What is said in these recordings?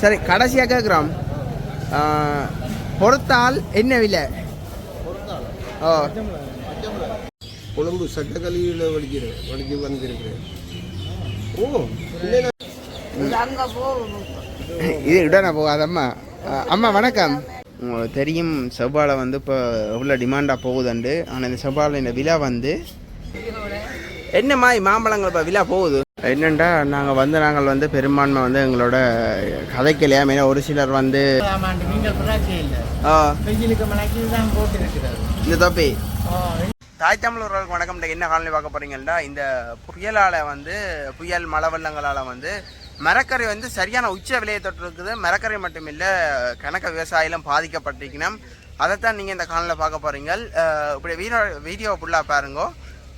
சரி கடைசியாக கேட்குறோம் பொறுத்தால் என்ன விலை? ஓ. கொழும்பு சட்டக்கல்வியில் படிக்கிறேன் படிச்சு வந்திருக்கிறேன். ஓ இது இடன போகாதம்மா அம்மா. வணக்கம். உங்களுக்கு தெரியும் செவ்வாழை வந்து இப்போ எவ்வளோ டிமாண்டாக போகுதுண்டு. ஆனால் இந்த செவ்வாழை இந்த விலை வந்து என்ன மாதிரி மாம்பழங்கள் இப்போ விலை போகுது? என்னண்டா நாங்கள் வந்து நாங்கள் வந்து பெரும்பான்மை வந்து எங்களோட கதைக்கலையா? மெயினா ஒரு சிலர் வந்து இந்த தொப்பி. தாய் தமிழர்களுக்கு வணக்கம். என்ன காலனி பார்க்க போறீங்கன்னா இந்த புயலால் வந்து புயல் மழை வெள்ளங்களால் வந்து மரக்கறி வந்து சரியான உச்ச விலையை தொட்டு இருக்குது மரக்கறி மட்டும் இல்லை கணக்க விவசாயிகளும் பாதிக்கப்பட்டிருக்கணும். அதைத்தான் நீங்கள் இந்த காலனில் பார்க்க போறீங்க அஹ் இப்படி வீடியோ வீடியோ ஃபுல்லாக பாருங்க.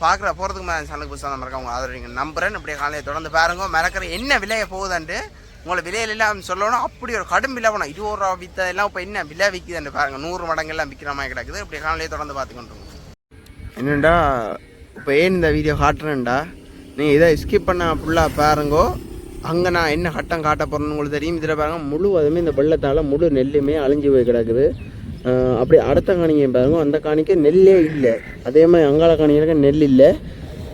பார்க்குற போகிறதுக்கு மேலே சேனலுக்கு புதுசாக மறக்க அவங்க ஆதரவீங்க நம்புறேன் இப்படி காலையை தொடர்ந்து பாருங்க. மறக்கிற என்ன விலையை போகுதுன்ட்டு உங்களை விலையில இல்லாமல் சொல்லணும் அப்படி ஒரு கடும் விலை வேணும் இருபது ரூபா விற்றதெல்லாம் எல்லாம் இப்போ என்ன விலை விற்குதுன்னு பாருங்க. நூறு மடங்கெல்லாம் விற்கிற மாதிரி கிடக்குது. இப்படி காலையை தொடர்ந்து பார்த்துக்கிட்டு என்னண்டா இப்போ ஏன் இந்த வீடியோ காட்டுறேன்டா? நீங்கள் இதை ஸ்கிப் பண்ண ஃபுல்லாக பாருங்கோ. அங்கே நான் என்ன கட்டம் காட்ட போகிறேன்னு உங்களுக்கு தெரியும். இதில் பாருங்க முழுவதுமே இந்த வெள்ளத்தால் முழு நெல்லுமே அழிஞ்சு போய் கிடக்குது. அப்படி அடுத்த காணிக்கை பாருங்க. அந்த காணிக்கை நெல்லே இல்லை. அதே மாதிரி அங்காள காணிகளுக்கு நெல் இல்லை.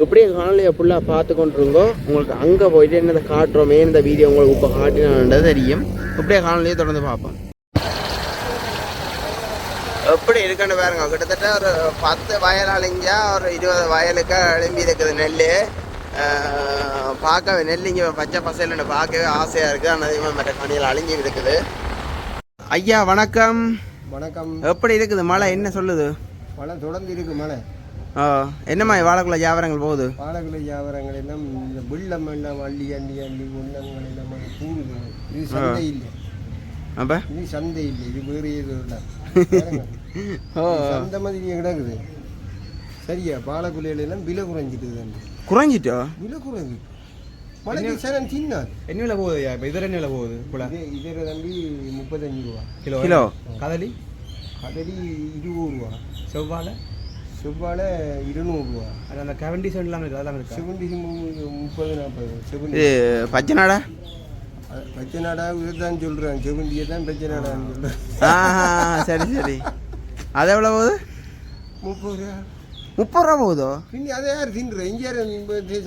இப்படியே காணொலியை ஃபுல்லாக பார்த்து கொண்டிருங்கோ. உங்களுக்கு அங்கே போயிட்டு என்னதை காட்டுறோமே இந்த வீடியோ உங்களுக்கு இப்போ காட்டினான்றது தெரியும். இப்படியே காணொலியை தொடர்ந்து பார்ப்போம். எப்படி இருக்குன்னு பாருங்க. கிட்டத்தட்ட ஒரு பத்து வயல் அழிஞ்சா ஒரு இருபது வயலுக்கு எழும்பி இருக்குது நெல். பார்க்கவே நெல் இங்கே பச்சை பசையில்னு பார்க்கவே ஆசையாக இருக்குது ஆனால் அதிகமாக மற்ற கனியில் அழிஞ்சி இருக்குது. ஐயா வணக்கம். வணக்கம். எப்படி இருக்குது? மழை என்ன சொல்லுது? மழை தொடர்ந்து இருக்கு மழை. ஓ என்னம்மா வாழைக்குள்ள வியாபாரங்கள் போகுது? பாலகுல வியாபாரங்கள் எல்லாம் இந்த வெள்ளம் எல்லாம் அள்ளி அள்ளி அள்ளி உள்ளங்கள் எல்லாம் கூடுது. இது சந்தை இல்லை. அப்போ? இது சந்தை இல்லை. இது வேறு ஏதோ இல்லை ஓ. சந்தை மாதிரி இங்கே கிடக்குது. சரியா? பாலக்குலையில எல்லாம் விலை குறைஞ்சிட்டு குறைஞ்சிட்டோ? விலை குறைஞ்சி மழைக்கு சனம் தின்னாது என்ன விலை போகுது இப்போ இதர என்ன விலை போகுது இது இதர தம்பி முப்பத்தஞ்சு ரூபா கிலோ கிலோ கதலி கதலி இருபது ரூபா செவ்வாழை செவ்வாழை இருநூறுவா அது அந்த கவண்டி சவுண்ட் இல்லாமல் இருக்குது அதெல்லாம் இருக்கா செவந்தி முப்பது நாற்பது இது பச்சை நாடா பச்சை நாடா இதுதான் சொல்கிறேன் செவந்தியை தான் பச்சை நாடான்னு சொல்கிறேன் ஆ சரி சரி அது எவ்வளோ போகுது முப்பது ரூபா முப்பது ரூபா போகுதோ பின்னி அதை யார் தின்ற இங்கே யார்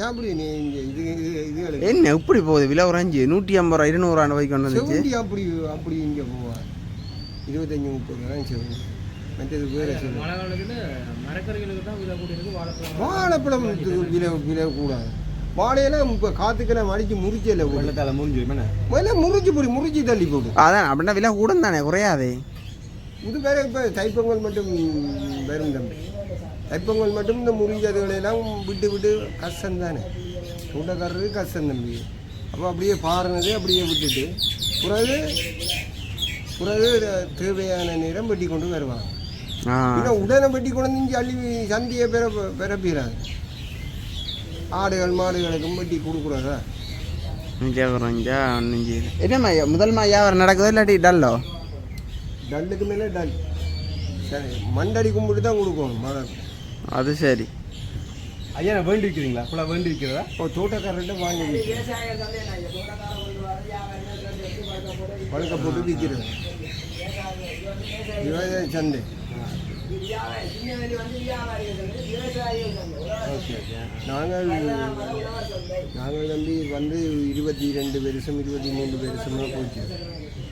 சாப்பிடு நீ? இங்கே இது இது என்ன இப்படி போகுது? விலை குறைஞ்சி நூற்றி ஐம்பது ரூபா இருநூறுவா வரைக்கும் வந்துச்சு செவந்தி அப்படி அப்படி இங்கே போவா. இருபத்தஞ்சி முப்பது ரூபா மற்றது வேறு இருக்கு வாழைப்பழம். விலை விலை கூடாது. வாழையெல்லாம் இப்போ காற்றுக்கெல்லாம் அடிச்சு முறிச்சல வெள்ளத்தால் என்ன? முதல்ல முறிச்சு போடு முறிச்சு தள்ளி போடு. அதான் அப்படின்னா விலை கூட தானே குறையாதே. இது வேற இப்போ தைப்பொங்கல் மட்டும் வரும் தம்பி. தைப்பொங்கல் மட்டும் இந்த முறிஞ்சதுகளெல்லாம் விட்டு விட்டு கஷ்டம் தானே தூண்டக்காரருக்கு கஷ்டம் தம்பி அப்போ அப்படியே பாருனது அப்படியே விட்டுட்டு பிறகு பிறகு தேவையான நேரம் வெட்டி கொண்டு வருவாங்க இன்னும் உடனே வெட்டி கொண்டு வந்து அள்ளி சந்தியை பெற பெறப்பீராங்க ஆடுகள் மாடுகளுக்கும் வெட்டி கொடுக்குறதா என்னம்மா முதல் மா வியாபாரம் நடக்குதோ இல்லாட்டி டல்லோ டல்லுக்கு மேலே டல் சரி மண்டடி கும்பிட்டு தான் கொடுக்கணும் மழை அது சரி. ஐயா நான் வேண்டி விற்கிறீங்களா ஃபுல்லாக வேண்டி விற்கிறதா இப்போ தோட்டக்காரர்கிட்ட வாங்கி பழக்க போட்டு விற்கிறது விவசாய சந்தை. ஓகே நாங்கள் நாங்கள் நம்பி வந்து இருபத்தி ரெண்டு வருஷம் இருபத்தி மூணு வருஷமாக போச்சு.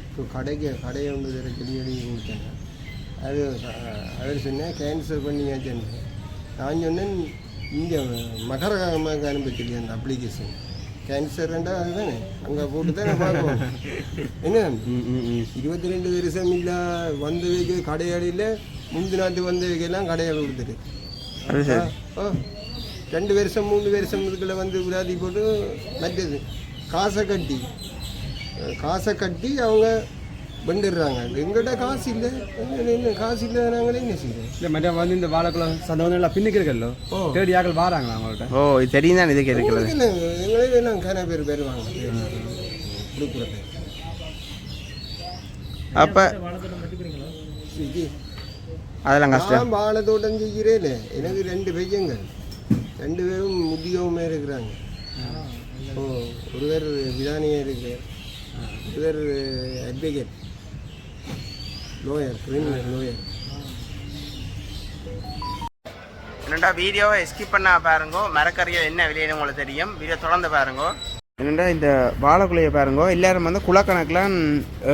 இப்போ கடைக்கு கடையை ஒன்று வேறு கிளியடி கொடுத்தேன் அது அவர் சொன்னேன் கேன்சல் பண்ணியாச்சுன்னு நான் சொன்னேன் இங்கே மகரமாக அனுப்பிச்சிருக்கேன் அந்த அப்ளிகேஷன் கேன்சர்ண்டா அதுதானே? அங்கே போட்டு தானே பார்க்கணும். என்ன? இருபத்தி ரெண்டு வருஷம் இல்லை வந்தவைக்கு கடையாளியில் முந்தினாத்து வந்தவைக்கெல்லாம் கடையாளி கொடுத்துட்டு. அது சரி. ஆ, ரெண்டு வருஷம் மூணு வருஷம் இதுக்குள்ள வந்து விராதி போட்டு மற்றது காசை கட்டி. காசை கட்டி அவங்க வந்துடுறாங்க எங்கிட்ட காசு இல்லை. என்ன காசு இல்லை நாங்களே என்ன செய்யறோம் இல்லை மற்ற வந்து இந்த வாழைக்குள்ள சந்தை வந்து எல்லாம் பின்னுக்கு இருக்கല്ലോ ஓ. தேடி ஆக்கள் வாராங்களா அவங்கள்ட்ட? ஓ இது தெரியும் தான் இதுக்கு இருக்கிறது எங்களே எல்லாம் கன பேர் வருவாங்க. கொடுக்குறது. அப்போ அதெல்லாம் கஷ்டம். வாழை தோட்டம் செய்கிறேன். எனக்கு ரெண்டு பையங்கள் ரெண்டு பேரும் முதியவுமே இருக்கிறாங்க. ஓ ஒருவர் விதானியாக இருக்கிறார். இவர் அட்வொகேட் லோயர் கிரிமினல் லோயர் என்னடா வீடியோவை ஸ்கிப் பண்ணா பாருங்க மரக்கறியில் என்ன விலைன்னு உங்களுக்கு தெரியும். வீடியோ தொடர்ந்து பாருங்க. என்னடா இந்த வாழைக்குலையை பாருங்க எல்லாரும் வந்து குலக்கணக்கெலாம்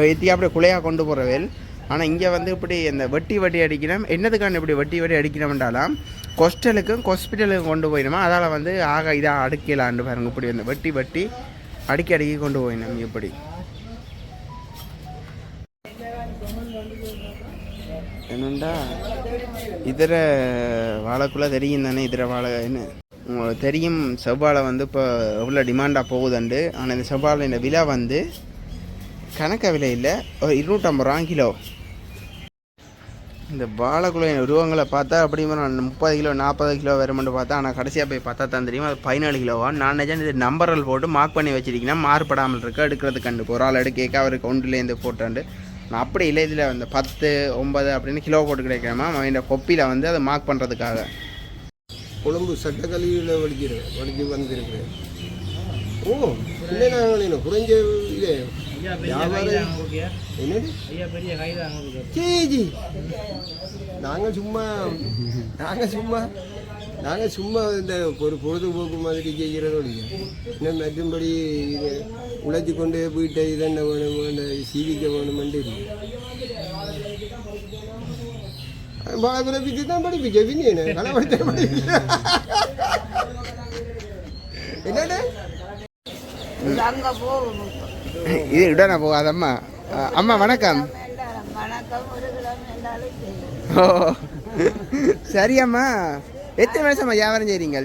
ஏற்றி அப்படியே குலையாக கொண்டு போகிறவேல் ஆனால் இங்கே வந்து இப்படி இந்த வெட்டி வட்டி அடிக்கணும். என்னதுக்கான இப்படி வெட்டி வட்டி அடிக்கணும்ன்றாலாம் ஹாஸ்டலுக்கும் ஹாஸ்பிட்டலுக்கும் கொண்டு போயிடுமா? அதால் வந்து ஆக இதாக அடுக்கலான்னு பாருங்க இப்படி இந்த வெட்டி வெட்டி அடுக்கி அடுக்கி கொண்டு போயிடணும் எப்படி? என்னண்டா? இதர வாழைக்குள்ள தெரியும் தானே இதர வாழை என்ன? உங்களுக்கு தெரியும் செவ்வாழை வந்து இப்போ எவ்வளோ டிமாண்டாக போகுதுண்டு. ஆனால் இந்த செவ்வாழை இந்த விலை வந்து கணக்க விலை இல்லை. ஒரு இருநூற்றம்பது ரூபா கிலோ. இந்த வாழைக்குள்ள உருவங்களை பார்த்தா அப்படி முப்பது கிலோ நாற்பது கிலோ வருமென்று பார்த்தா ஆனால் கடைசியாக போய் பார்த்தா தான் தெரியும். அது பதினாலு கிலோவா நான் நிஜம் இது நம்பர்கள் போட்டு மார்க் பண்ணி வச்சிருக்கீங்கன்னா மாறுபடாமல் இருக்க. எடுக்கிறது கண்டு ஒரு ஆள் எடுக்க அவருக்கு ஒன்றுலேருந்து போட்டாண்டு நான் அப்படி இல்லை இதில் அந்த பத்து ஒன்பது அப்படின்னு கிலோ போட்டு கிடைக்கிறேமா அவன் கொப்பியில் வந்து அதை மார்க் பண்ணுறதுக்காக கொழும்பு சட்டக்கல்வியில் படிக்கிறேன். படித்து வந்திருக்கிறேன். ஐயா பெரிய கைதாங்க ஓகே கேஜி நாங்கள் சும்மா நாங்கள் சும்மா நாங்கள் சும்மா இந்த ஒரு பொழுதுபோக்கு மாதிரி செய்கிறதோ இல்லையா இன்னும் மற்றும்படி இது உழைச்சி கொண்டு வீட்டை இதென்ன வேணும் சீவிக்க வேணுமென்று இல்லை பாலபுர பிச்சு தான் படிப்பிக்க பின்ன களப்படுத்த படிப்பிக்க என்னடா இது இடனா போகாதம்மா அம்மா. வணக்கம். ஓ சரி அம்மா. எத்தனை வருஷம்மா வியாபாரம் செய்கிறீங்க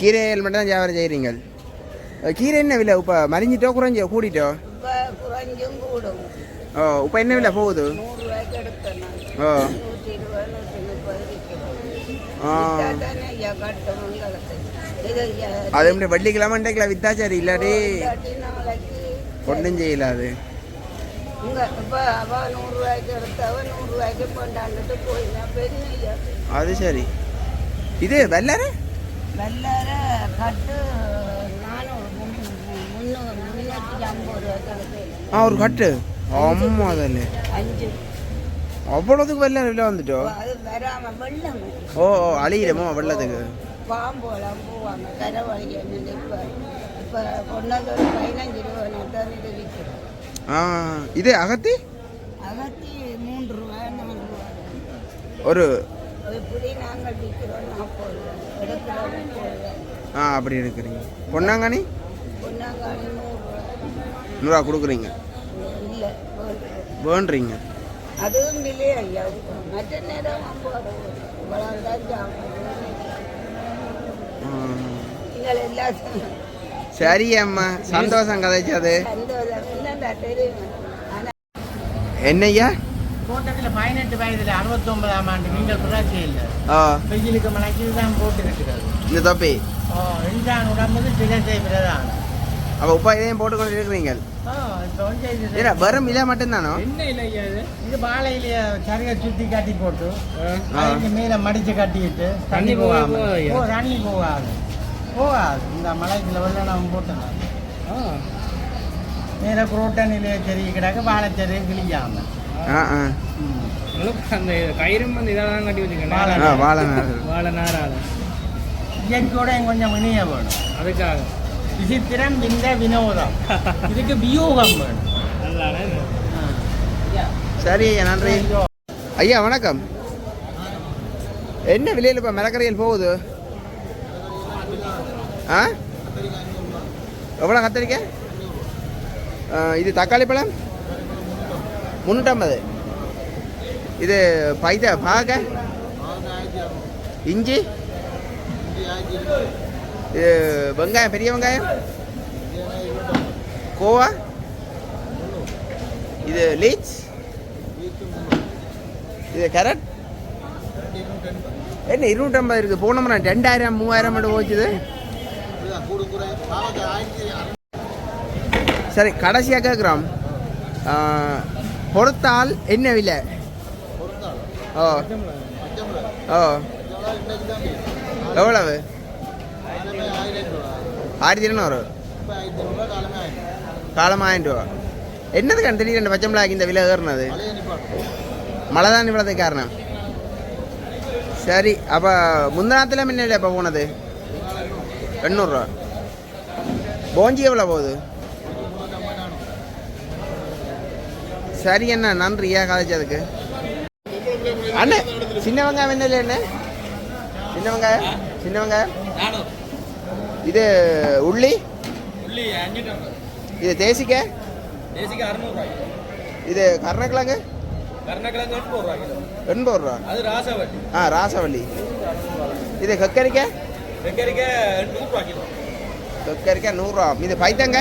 கீரைகள் மட்டும் தான் வியாபாரம் செய்கிறீங்க கீரை என்ன விலை? இப்போ மறிஞ்சிட்டோ குறைஞ்சோ கூடிட்டோ? ஓ இப்போ என்ன விலை போகுது? ஓ. ஆ. அது எப்படி வெள்ளிக்கிழமை இன்றைக்கில் வித்தா சரி இல்லாட்டி ஒன்றும் செய்யல அது. அது சரி. இது வெள்ளரை? வெள்ளார கட்டு ஆ ஒரு கட்டு? ஆமாம் அதில் அஞ்சு. அவ்வளோதுக்கு வெள்ளை விலை வந்துட்டோ? அது வராம வெள்ளம். ஓ ஓ அழியிடமோ வெள்ளத்துக்கு? பாம்போலாம் போவாங்க கரை வழிய இப்போ இப்போ கொண்டாந்து ஒரு பதினஞ்சு ரூபா தான் இது விற்கிறோம் ஆ இது அகத்தி? அகத்தி மூன்று ரூபா நாலு ரூபா. ஒரு இப்படி நாங்கள் விற்கிறோம் நாற்பது ரூபா. எடுக்கிறோம் முப்பது ரூபா. ஆ அப்படி எடுக்கிறீங்க. பொன்னாங்கண்ணி? பொன்னாங்காணி நூறுரூவா நூறுரூவா கொடுக்குறீங்க? இல்லை வேண்டுறீங்க. அதுவும் இல்லையே ஐயா. மற்ற நேரம் ஐம்பது இவ்வளவுதான் சாப்பிடுவோம் ஆ. நீங்கள் எல்லாம் சரி அம்மா சந்தோஷம் கதைச்சது. என்னய்யா? தோட்டத்தில் பதினெட்டு வயதில் அறுபத்தொன்பதாம் ஆண்டு நீங்கள் புராட்சி இல்லை. வெயிலுக்கு மலைக்கு தான் போட்டிருக்கிறது இந்த தொப்பி. ஓ இன்றான் உடம்புக்கு சிகிச்சை பிரதான் அப்போ உப்பா இதையும் போட்டுக்கொண்டு இருக்கிறீங்க ஏடா வெறும் இலை மட்டும்தானோ? என்ன இல்லை ஐயா இது? இது வாழை இலைய சரியா சுத்தி கட்டி போட்டு அதுக்கு மேல மடிச்சு கட்டிட்டு தண்ணி போகாம. ஓ தண்ணி போகாது. போகாது. இந்த மலைக்குள்ள வெள்ள நம்ம போட்டோம் நேர புரோட்டன் இலைய செடி கிடக்க வாழைச்செடி கிளிக்காம அந்த கயிறும் வந்து இதெல்லாம் கட்டி வச்சுக்கணும் வாழை ஆ வாழை நார். வாழை நாரால. இயற்கையோட கொஞ்சம் இணைய வேணும். அதுக்காக. விசித்திரம் இந்த வினோதம். இதுக்கு வியூகம். சரி நன்றி. ஐயா. வணக்கம். என்ன விலையில் இப்போ மிளகரையில் போகுது? ஆ? எவ்வளோ கத்திரிக்காய் இது தக்காளி பழம்? முந்நூற்றம்பது இது பைத பாக? இஞ்சி? வெங்காயம் பெரிய வெங்காயம்? கோவா? இது லீச்? இது கேரட்? என்ன இருநூற்றம்பது இருக்குது போன முறை ரெண்டாயிரம் மூவாயிரம் மட்டும் போச்சுது. சரி கடைசியாக கேட்குறோம் பொறுத்தால் என்ன விலை? ஓ. ஓ. எவ்வளவு? ஆயிரத்தி இருநூறு காலம் ஆயிரம் ரூபா என்னது கண்டு திடீர்னு பச்சை மிளகாய்க்கு இந்த விலை ஏறினது மழை தான் இவ்வளோதுக்கு காரணம் சரி அப்போ முந்தநாத்தில் முன்னாடி எப்போ போனது எண்ணூறுரூவா போஞ்சி எவ்வளோ போகுது சரி அண்ணா நன்றியா கதைச்சதுக்கு அண்ணே சின்ன வெங்காயம் என்ன இல்லை என்ன சின்ன வெங்காயம் சின்ன வெங்காயம் இது உள்ளி? இது தேசிக்க? இது கருணக்கிழங்கு? எண்பது ரூபா ஆ ராசவள்ளி இது கக்கரிக்காய் கக்கரிக்காய் நூறுரூவா. இது பைத்தங்க?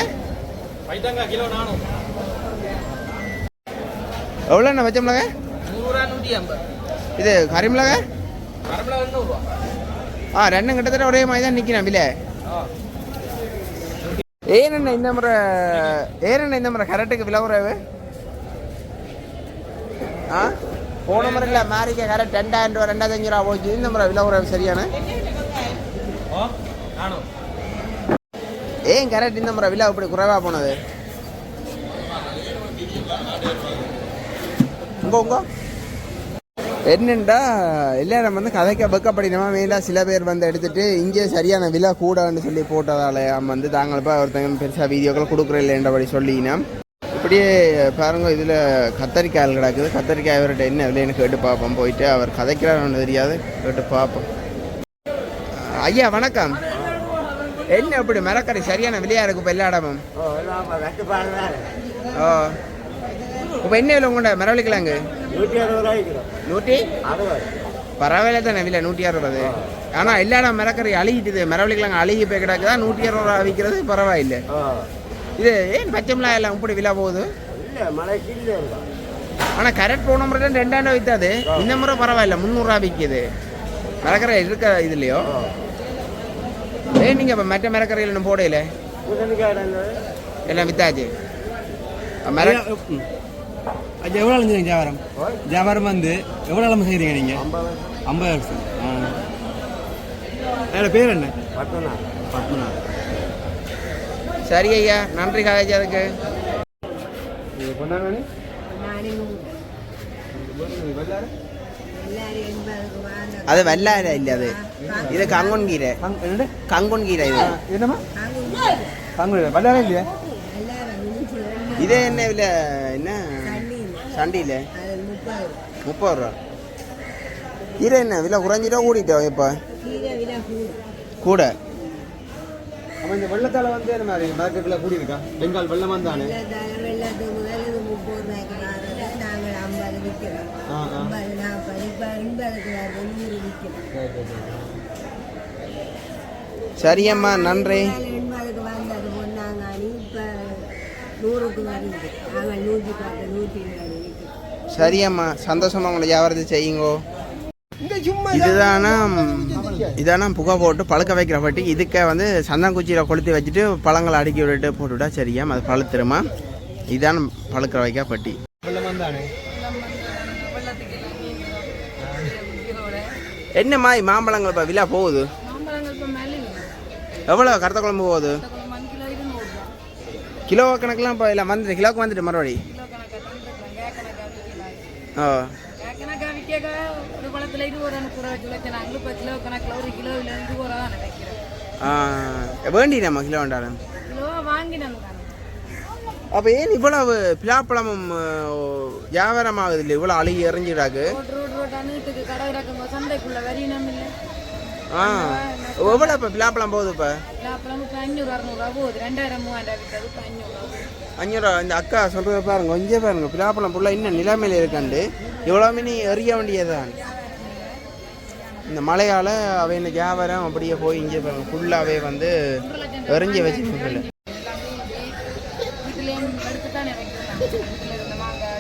எவ்வளோண்ணா நூற்றி ஐம்பது. இது கறி நூறுரூவா ஆ ரெண்டும் கிட்டத்தட்ட ஒரே மாதிரி தான் நிற்கிறேன் விலை. ஏனண்ணா இந்த முறை ஏனண்ணா இந்த முறை கரெக்டுக்கு விலை ஆ? போன முறை இல்லை மாறிக்க கரெக்ட் ரெண்டாயிரம் ரூபா ரெண்டாயிரத்தி ரூபா போச்சு. இந்த முறை விலகுறவு சரியான? ஏன் கரெக்ட் இந்த முறை விலை இப்படி குறைவாக போனது? உங்க உங்க? என்னண்டா? எல்லாரும் வந்து கதைக்க வெக்கப்படினமா மேலாக சில பேர் வந்து எடுத்துட்டு இங்கே சரியான விலை கூடன்னு சொல்லி போட்டதால வந்து தாங்கள் இப்போ ஒருத்தங்க பெருசாக வீடியோக்கள் கொடுக்குற இல்லைன்றபடி சொல்லினா இப்படியே பாருங்க இதில் கத்தரிக்காய் கிடக்குது. கத்தரிக்காய் அவர்கிட்ட என்ன விலைன்னு கேட்டு பார்ப்போம். போயிட்டு அவர் கதைக்கிறாருன்னு தெரியாது. கேட்டு பார்ப்போம். ஐயா வணக்கம். என்ன இப்படி மரக்கறி சரியான விலையா இருக்கு இப்போ எல்லா இடமும் ஓ. இப்போ என்ன விலை உங்கள்கிட்ட மரவள்ளிக்கலாங்க நூற்றி அறுபது ரூபாய்க்கு நூற்றி? அறுபது. பரவாயில்ல தானே விலை நூற்றி அறுபது. ஆனால் எல்லா இடம் மரக்கறி அழுகிட்டுது. மரவள்ளிக்கலாங்க அழுகி போய் கிடக்குதா? நூற்றி அறுபது ரூபா விற்கிறது பரவாயில்லை. இது ஏன் பச்சை மிளகாய் எல்லாம் இப்படி விலை போகுது? ஆனால் கரெக்ட் போன முறை ரெண்டாயிரம் விற்றாது இந்த முறை பரவாயில்ல முந்நூறுரூவா விற்கிது. மரக்கரை இருக்க இதுலையோ ஏன் நீங்கள் இப்போ மற்ற மரக்கரையில் இன்னும் போடையில எல்லாம் வித்தாச்சு. மர ஐயா எவ்வளோ அழிஞ்சுங்க வியாபாரம் வியாபாரம் வந்து எவ்வளோ அளவு செய்கிறீங்க நீங்கள் ஐம்பது வருஷம். ஆ. அதில் பேர் என்ன? பத்தனா பத்மநாத் சரி ஐயா நன்றி காலேஜ் அதுக்கு. இது கொண்டாங்க அது வெள்ளாரை இல்லை அது. இது கங்கொன். கீரை. கங்கொன் கீரை இது. என்னம்மா? தாங்க வல்லாரே இல்லையா? இது என்ன என்ன சண்டியில்? முப்பது. ரூபா. கீரை என்ன? விலை குறைஞ்சிட்டோ கூட்டிட்டோ இப்போ. கூட. அப்போ இந்த வெள்ளத்தால் வந்து என்ன மாதிரி? மார்க்கெட்டில் கூடி இருக்கா பெங்கால் வெள்ளம் வந்தானே வெள்ளத்துக்கு முதல் இது முப்பது ரூபாய்க்கு வாங்குறது நாங்கள் ஐம்பது விற்கிறோம். ஆ ஆ. ஐம்பது நாற்பது இப்போ எண்பதுக்கு வருது நூறு விற்கிறோம். சரி சரி சரி. சரியம்மா நன்றி. நூறுக்கு வருது. நாங்கள் நூற்றி பத்து நூற்றி சரியம்மா. சந்தோஷமா உங்களை வியாபாரத்தை செய்யுங்கோ. இதுதானா இதானா புகை போட்டு பழுக்க வைக்கிற பட்டி. இதுக்கே வந்து சந்தாங்குச்சியில் கொளுத்தி வச்சுட்டு பழங்களை அடுக்கி விட்டுட்டு போட்டுவிட்டா சரியா அது பழுத்துருமா? இதுதான் பழுக்கிற வைக்க பட்டி. என்னம்மா மாம்பழங்கள் இப்போ விழா போகுது? எவ்வளோ கருத்த குழம்பு போகுது? கிலோ கணக்கெலாம் இப்போ இல்லை வந்துட்டு கிலோவுக்கு வந்துட்டு மறுபடி. கணக்காக விற்க ஒரு பழத்தில் இருபது ரூபா முப்பது ரூபா வச்சு நாங்களும் இப்போ கிலோ கணக்கில் ஒரு கிலோவில் இருபது ரூபா தான் நினைக்கிறேன் வேண்டி நம்ம கிலோ வேண்டாம் கிலோ அப்போ ஏன் இவ்வளவு பிலாப்பழமும் வியாபாரம் ஆகுது இல்லை இவ்வளோ அழுகி இறஞ்சிடாக்கு கடை சந்தைக்குள்ள இல்லை ஆ. எவ்வளோ இப்போ பிலாப்பழம் போகுது இப்போ? அப்புறம் இப்போ அஞ்சூறு அறநூறுவா போகுது. ரெண்டாயிரம் மூவாயிரம் விற்றது இப்போ அஞ்சூறுவா அஞ்சூரா இந்த அக்கா சொல்கிறத பாருங்க கொஞ்சம் பாருங்க. பிலாப்பழம் ஃபுல்லாக இன்னும் நிலைமையில் இருக்காண்டு. எவ்வளோ மினி எறிய வேண்டியதுதான். இந்த மழையால் அவை இந்த வியாபாரம் அப்படியே போய் இங்கே பாருங்க ஃபுல்லாகவே வந்து எறிஞ்சு வச்சுருக்கல வீட்டிலேயும் நாங்கள்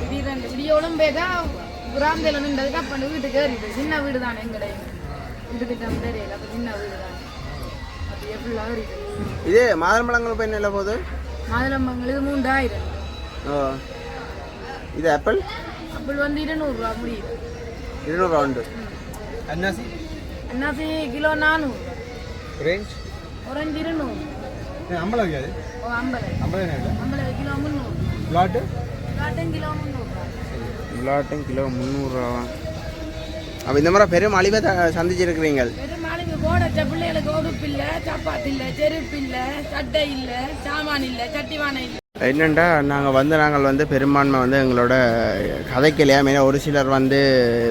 திடீரென்று விடியோளும் பேதான் கிராமத்தில் நின்றதுக்கு அப்போ வீட்டுக்கு ஏறிட்டு சின்ன வீடு தானே எங்கடைய வீட்டு திட்டம் தெரியல அப்போ சின்ன வீடு தான் அப்படியே ஃபுல்லாக ஏறிட்டு. இது மாதுளம்பழங்கள் இப்போ என்ன போகுது? மாதுளம்பழங்கள் இது மூன்றாயிரம். ஓ. இது ஆப்பிள் ஆப்பிள் வந்து இருநூறுவா முடியுது. இருநூறுவா உண்டு. அன்னாசி? அன்னாசி கிலோ நானூறு. ரேஞ்ச் orange இருநூறு. ஐம்பது பிளாட்டு கிலோ முந்நூறுரூவா அப்போ இந்த மாதிரி பெரும் அழிவை சந்திச்சிருக்கிறீங்க வெறும் நாளைக்கு போடச்ச பிள்ளைகளுக்கு உடுப்பு இல்லை சப்பாத்தி இல்லை செருப்பு இல்லை சட்டை இல்லை சாமான் இல்லை சட்டிவானை இல்லை என்னென்னா நாங்கள் வந்து நாங்கள் வந்து பெரும்பான்மை வந்து எங்களோட கதைக்கலையா மெயினாக ஒரு சிலர் வந்து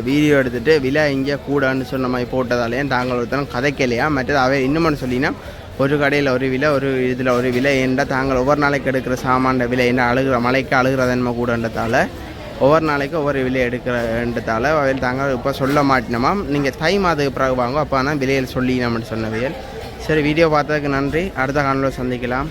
வீடியோ எடுத்துகிட்டு விலை இங்கே கூடான்னு சொன்ன மாதிரி போட்டதாலேயும் தாங்கள் ஒருத்தரும் கதைக்கலையா மற்றது அவை இன்னும் சொல்லினா ஒரு கடையில் ஒரு விலை ஒரு இதில் ஒரு விலை ஏன்டா தாங்கள் ஒவ்வொரு நாளைக்கு எடுக்கிற சாமான விலை என்ன அழுகிற மலைக்கு அழுகிறதன்மை கூடன்றதால் ஒவ்வொரு நாளைக்கு ஒவ்வொரு விலை எடுக்கிறன்றதால அவையில் தாங்கள் இப்போ சொல்ல மாட்டினோமா? நீங்கள் தை மாதத்துக்கு பிறகு வாங்க அப்போ தான் விலையில் சொல்லினோம்னு சொன்னவையல் சரி வீடியோ பார்த்ததுக்கு நன்றி. அடுத்த காலையில் சந்திக்கலாம்.